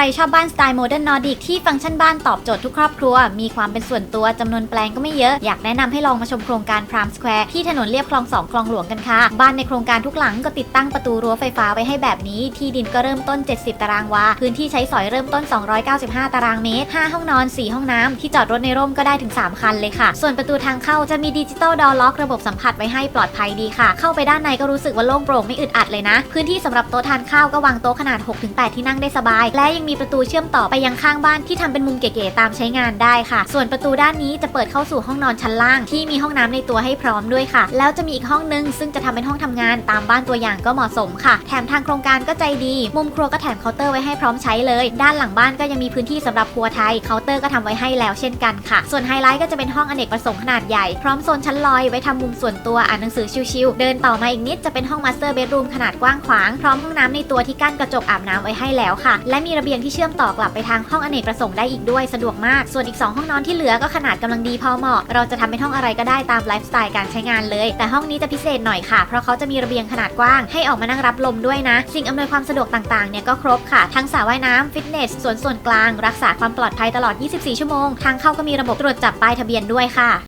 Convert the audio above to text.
รชอบบ้านสไตล์โมเดิร์นนอร์ดิกที่ฟังก์ชันบ้านตอบโจทย์ทุกครอบครัว มีความเป็นส่วนตัวจำนวนแปลงก็ไม่เยอะ อยากแนะนำให้ลองมาชมโครงการพรามสแควร์ที่ถนนเลียบคลอง2คลองหลวงกันค่ะ บ้านในโครงการทุกหลังก็ติดตั้งประตูรั้วไฟฟ้าไว้ให้แบบนี้ ที่ดินก็เริ่มต้น 70 ตารางวา พื้นที่ใช้สอยเริ่มต้น 295 ตารางเมตร 5 ห้องนอน 4 ห้องน้ำที่จอดรถในร่มก็ได้ถึง 3 คันเลยค่ะ ส่วนประตูทางเข้าจะมีดิจิตอลดอล็อกระบบสัมผัสไว้ให้ปลอดภัยดีค่ะ เข้าไปด้านในก็รู้สึกว่าโล่งโปร่งไม่อึดอัดเลยนะ พื้นที่สำหรับโต๊ะทานข้าวก็วางโต๊ะขนาด 6-8 ที่นั่งได้สบาย และยังมีประตูเชื่อมต่อไปยังข้างบ้านที่ทำเป็นมุมเก๋ๆตามใช้งานได้ค่ะ ส่วนประตูด้านนี้จะเปิดเข้าสู่ห้องนอนชั้นล่าง ที่มีห้องน้ำในตัวให้พร้อมด้วยค่ะ แล้วจะมีอีกห้องนึง ซึ่งจะทำเป็นห้องทำงานตามบ้านตัวอย่างก็เหมาะสมค่ะ แถมทางโครงการก็ใจดี มุมครัวก็แถมเคาน์เตอร์ไว้ให้พร้อมใช้เลย ด้านหลังบ้านก็ยังมีพื้นที่สำหรับครัวไทยเคาน์เตอร์ก็ทำไว้ให้แล้วเช่นกันค่ะ ส่วนไฮไลท์ก็จะเป็นห้องอเนกประสงค์ขนาดใหญ่พร้อมโซนชั้นลอยไว้ทำมุมส่วนตัวอ่านหนังสือชิลๆเดินต่อมาอีกนิดจะเป็นห้องมาสเตอร์เบดรูมขนาดกว้างขวางพร้อมห้องน้ำในตัวที่กั้นกระจกอาบน้ำไว้ให้แล้วค่ะ และมีระเบียงที่เชื่อมต่อกลับไปทางห้องอเนกประสงค์ได้อีกด้วยสะดวกมาก ส่วนอีก 2 ห้องนอนที่เหลือก็ขนาดกำลังดีพอเหมาะ เราจะทำเป็นห้องอะไรก็ได้ตามไลฟ์สไตล์การใช้งานเลย แต่ห้องนี้จะพิเศษหน่อยค่ะ เพราะเขาจะมีระเบียงขนาดกว้าง ให้ออกมานั่งรับลมด้วยนะ สิ่งอำนวยความสะดวกต่างๆเนี่ยก็ครบค่ะ ทั้งสระว่ายน้ำฟิตเนสสวนส่วนกลาง รักษาความปลอดภัยตลอด 24 ชั่วโมง ทางเข้าก็มีระบบตรวจจับป้ายทะเบียนด้วยค่ะ